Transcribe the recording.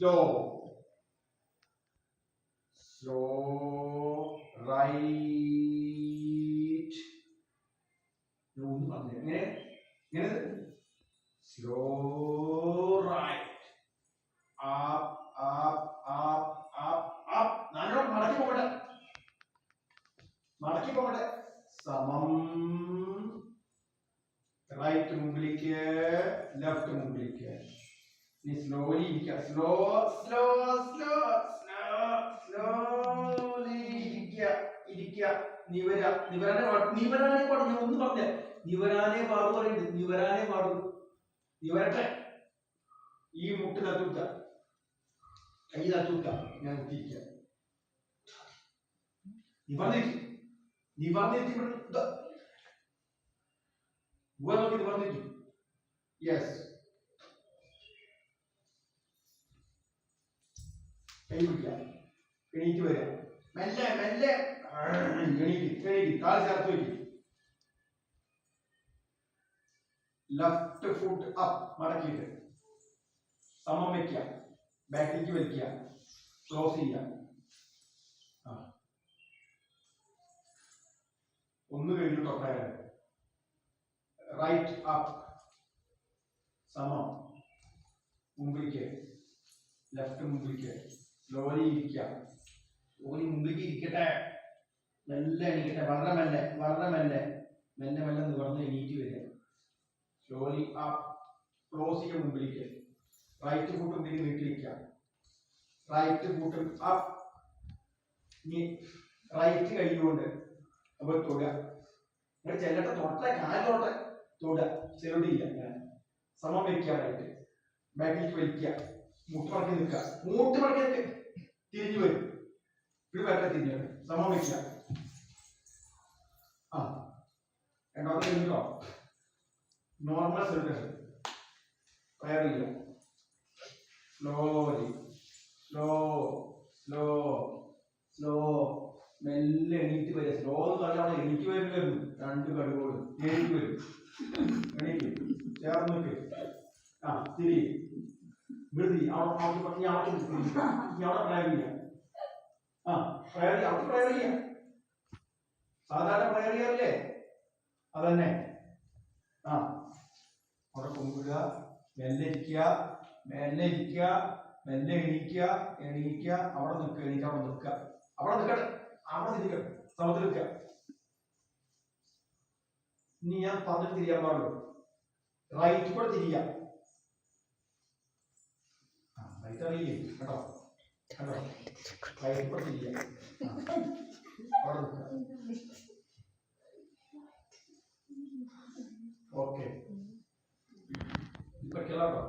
Slow slow right ഒന്ന് പറഞ്ഞു എങ്ങനെ? എങ്ങനെ? Slow right up up up up up. നല്ലോണം മടക്കി പോകട്ടെ. മടക്കി പോകട്ടെ. സമം. റൈറ്റ് മുമ്പിലേക്ക് ലെഫ്റ്റ് മുമ്പിലേക്ക്. ഇനി സ്ലോലി ഇരിക്കുക slow slow slow slow slowly ഇരിക്കുക ഇരിക്കുക നിവര നിവരാനെ നിവരാനെ പാടും ഞാൻ ഒന്ന് പറഞ്ഞ. നിവരാനെ പാടും പറയുന്നത് നിവരാനെ പാടും. നിവരട്ടെ. ഈ മുട്ട് നട്ടുക കൈ നട്ടുക ഞാൻ കുത്തിയിരിക്കുക നിവർന്നിരിക്കും നിവർന്നിരിക്കും ഇവിടെ. നോക്കി നിവർന്നിട്ട് യെസ് കൈ പിടിക്കുക എണീറ്റ് വരിക. മെല്ലെ മെല്ലെ. എണീറ്റ് എണീറ്റ് കാൽ ചേർത്ത് വയ്ക്കും. ലെഫ്റ്റ് ഫുട്ട് അപ്പ് മടക്കിയിട്ട്. സമം വയ്ക്കുക. ബാക്കിലേക്ക് വലിക്കുക. ക്ലോസ് ചെയ്യുക. ഒന്ന് കഴിഞ്ഞു തൊട്ടായ റൈറ്റ് അപ്പ് സമം. മുമ്പിലേക്ക്. ലെഫ്റ്റ് മുമ്പിലേക്ക്. സ്ലോലി ഇരിക്കാം ഓലി മുമ്പിലേക്ക് ഇരിക്കട്ടെ. മെല്ലെ എണീക്കട്ടെ. വളരെ മെല്ലെ വളരെ മെല്ലെ. മെല്ലെ മെല്ലെ നിവർന്ന് എണീറ്റ് വരിക. സ്ലോലി അപ്പ് ക്ലോസ് ചെയ്യുക മുമ്പിലേക്ക് റൈറ്റ് ഫുട്ട് മുമ്പിൽ നീട്ടിരിക്കാം റൈറ്റ് ഫുട്ട് ഇനി റൈറ്റ് കൈകൊണ്ട് അപ്പോൾ തൊടുക. നിങ്ങൾ ചെല്ലട്ടെ തൊട്ടെ കാൽ തൊട്ടെ. തൊടുക. ഇങ്ങനെ. സമം വെക്കുക ബാക്കിലേക്ക് വലിക്കുക. മുട്ട് മടക്കി നിൽക്കുക. മൂട്ട് മടക്കി നിൽക്കുക തിരിഞ്ഞു വരും. ഇവിടെ വരട്ടെ തിരിഞ്ഞു വരും സമം വെക്കുക ആ രണ്ടാമത്തെ കഴിഞ്ഞോ നോർമൽ ഫയർ ചെയ്യുക സ്ലോലി സ്ലോ സ്ലോ സ്ലോ മെല്ലെ എണീറ്റ് വരിക. സ്ലോ എന്ന് പറഞ്ഞാൽ അവിടെ എണീറ്റ് വരുന്നു രണ്ട് കടുകോട്. എണീറ്റ് വരും. എണീറ്റ് ചേർന്ന് ആ തിരി. വിടുതി അവിടെ പറഞ്ഞ് അവിടെ ഇനി അവിടെ പ്രയർ ചെയ്യാം ആ പ്രയർ ചെയ്യാം അവിടെ പ്രയർ ചെയ്യാം സാധാരണ പ്രയർ ചെയ്യാറില്ലേ അതന്നെ ആ അവിടെ മെല്ലെ ഇരിക്കുക മെല്ലെ ഇരിക്കുക മെല്ലെ എണീക്കുക എണീക്കുക അവിടെ നിൽക്കുക എണീക്കുക അവിടെ നിൽക്കുക അവിടെ നിൽക്കട്ടെ അവിടെ സമത്തിൽ നിൽക്കുക ഇനി ഞാൻ പറഞ്ഞിട്ട് തിരിയാൻ പാടുള്ളൂ റൈറ്റ് കൂടെ തിരിയാം റൈറ്റ് അറിയില്ലേ കേട്ടോ കേട്ടോ റൈറ്റ് കൂടെ തിരിയാം ആ. അവിടെ നിൽക്കുക ഓക്കെ ഇപ്പൊ കിളാട്ടോ